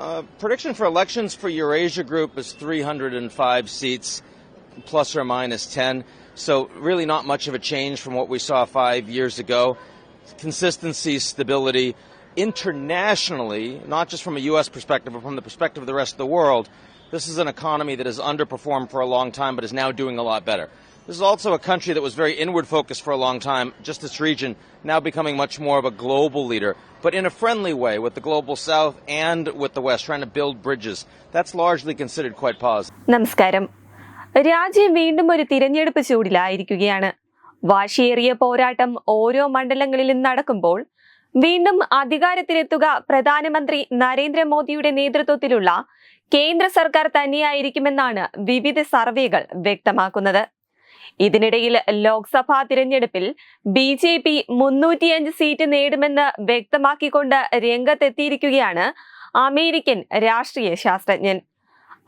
Uh, prediction for elections for Eurasia Group is 305 seats, plus or minus 10. So, really, not much of a change from what we saw five years ago. Consistency, stability. Internationally, not just from a U.S. perspective, but from the perspective of the rest of the world, this is an economy that has underperformed for a long time but is now doing a lot better. This is also a country that was very inward focused for a long time, just this region, now becoming much more of a global leader, but in a friendly way with the global south and with the west, trying to build bridges. That's largely considered quite positive. നമസ്കാരം രാജ്യം വീണ്ടും ഒരു തിരഞ്ഞെടുപ്പ് ചൂടിലായിരിക്കുകയാണ് വാശിയേറിയ പോരാട്ടം ഓരോ മണ്ഡലങ്ങളിലും നടക്കുമ്പോൾ വീണ്ടും അധികാരത്തിലെത്തുക പ്രധാനമന്ത്രി നരേന്ദ്രമോദിയുടെ നേതൃത്വത്തിലുള്ള കേന്ദ്ര സർക്കാർ തന്നെയായിരിക്കുമെന്നാണ് വിവിധ സർവേകൾ വ്യക്തമാക്കുന്നത് ഇതിനിടയിൽ ലോക്സഭാ തിരഞ്ഞെടുപ്പിൽ ബി ജെ പി മുന്നൂറ്റിയഞ്ച് സീറ്റ് നേടുമെന്ന് വ്യക്തമാക്കിക്കൊണ്ട് രംഗത്തെത്തിയിരിക്കുകയാണ് അമേരിക്കൻ രാഷ്ട്രീയ ശാസ്ത്രജ്ഞൻ.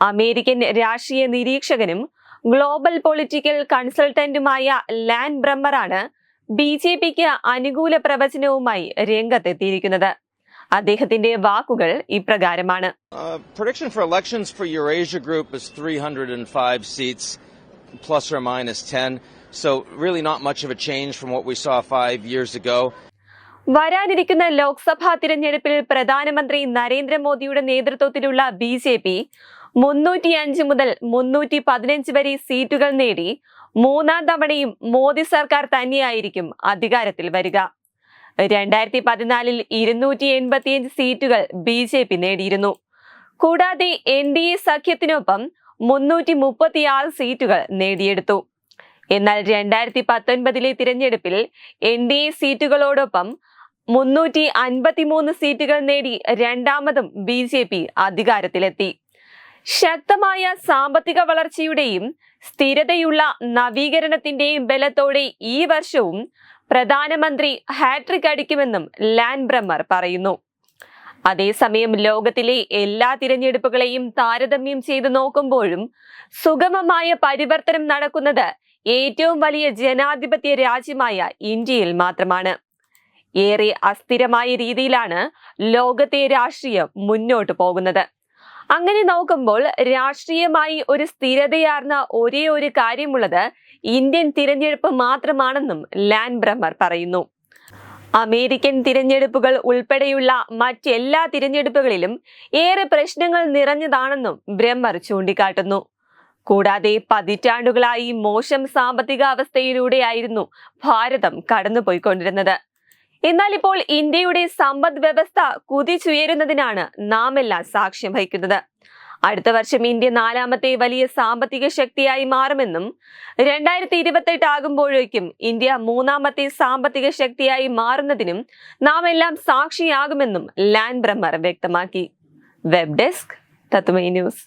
അമേരിക്കൻ രാഷ്ട്രീയ നിരീക്ഷകനും ഗ്ലോബൽ പൊളിറ്റിക്കൽ കൺസൾട്ടന്റുമായ ലാൻ ബ്രമ്മറാണ് ബി ജെ പിക്ക് അനുകൂല പ്രവചനവുമായി രംഗത്തെത്തിയിരിക്കുന്നത്. അദ്ദേഹത്തിന്റെ വാക്കുകൾ ഇപ്രകാരമാണ്. Prediction for elections for Eurasia Group is 305 seats, plus or minus 10. So, really, not much of a change from what we saw five years ago. വരാനിരിക്കുന്ന ലോക്സഭാ തിരഞ്ഞെടുപ്പിൽ പ്രധാനമന്ത്രി നരേന്ദ്രമോദിയുടെ നേതൃത്വത്തിലുള്ള ബി ജെ പി മുന്നൂറ്റിയഞ്ച് മുതൽ മുന്നൂറ്റി പതിനഞ്ച് വരെ സീറ്റുകൾ നേടി മൂന്നാം തവണയും മോദി സർക്കാർ തന്നെയായിരിക്കും അധികാരത്തിൽ വരിക രണ്ടായിരത്തി പതിനാലിൽ ഇരുന്നൂറ്റി എൺപത്തിയഞ്ച് സീറ്റുകൾ ബി ജെ പി നേടിയിരുന്നു കൂടാതെ എൻ ഡി എ സഖ്യത്തിനൊപ്പം മുന്നൂറ്റി മുപ്പത്തിയാറ് സീറ്റുകൾ നേടിയെടുത്തു. എന്നാൽ രണ്ടായിരത്തി പത്തൊൻപതിലെ തിരഞ്ഞെടുപ്പിൽ എൻ ഡി എ സീറ്റുകളോടൊപ്പം മുന്നൂറ്റി അൻപത്തിമൂന്ന് സീറ്റുകൾ നേടി രണ്ടാമതും ബി ജെ പി അധികാരത്തിലെത്തി. ശക്തമായ സാമ്പത്തിക വളർച്ചയുടെയും സ്ഥിരതയുള്ള നവീകരണത്തിന്റെയും ബലത്തോടെ ഈ വർഷവും പ്രധാനമന്ത്രി ഹാട്രിക് അടിക്കുമെന്നും ലാൻ ബ്രമ്മർ പറയുന്നു. അതേസമയം ലോകത്തിലെ എല്ലാ തിരഞ്ഞെടുപ്പുകളെയും താരതമ്യം ചെയ്തു നോക്കുമ്പോഴും സുഗമമായ പരിവർത്തനം നടക്കുന്നത് ഏറ്റവും വലിയ ജനാധിപത്യ രാജ്യമായ ഇന്ത്യയിൽ മാത്രമാണ്. ഏറെ അസ്ഥിരമായ രീതിയിലാണ് ലോകത്തെ രാഷ്ട്രീയം മുന്നോട്ട് പോകുന്നത്. അങ്ങനെ നോക്കുമ്പോൾ രാഷ്ട്രീയമായി ഒരു സ്ഥിരതയാർന്ന ഒരേ ഒരു കാര്യമുള്ളത് ഇന്ത്യൻ തിരഞ്ഞെടുപ്പ് മാത്രമാണെന്നും ലാൻ ബ്രഹ്മർ പറയുന്നു. അമേരിക്കൻ തിരഞ്ഞെടുപ്പുകൾ ഉൾപ്പെടെയുള്ള മറ്റെല്ലാ തിരഞ്ഞെടുപ്പുകളിലും ഏറെ പ്രശ്നങ്ങൾ നിറഞ്ഞതാണെന്നും ബ്രഹ്മർ ചൂണ്ടിക്കാട്ടുന്നു. കൂടാതെ പതിറ്റാണ്ടുകളായി മോശം സാമ്പത്തിക അവസ്ഥയിലൂടെയായിരുന്നു ഭാരതം കടന്നുപോയിക്കൊണ്ടിരുന്നത്. എന്നാൽ ഇപ്പോൾ ഇന്ത്യയുടെ സമ്പദ് വ്യവസ്ഥ കുതിച്ചുയരുന്നതിനാണ് നാമെല്ലാം സാക്ഷ്യം വഹിക്കുന്നത്. അടുത്ത വർഷം ഇന്ത്യ നാലാമത്തെ വലിയ സാമ്പത്തിക ശക്തിയായി മാറുമെന്നും രണ്ടായിരത്തി ഇരുപത്തെട്ട് ആകുമ്പോഴേക്കും ഇന്ത്യ മൂന്നാമത്തെ സാമ്പത്തിക ശക്തിയായി മാറുന്നതിനും നാം എല്ലാം സാക്ഷിയാകുമെന്നും ലാൻ ബ്രഹ്മർ വ്യക്തമാക്കി. വെബ് ഡെസ്ക് തത്മൈ ന്യൂസ്.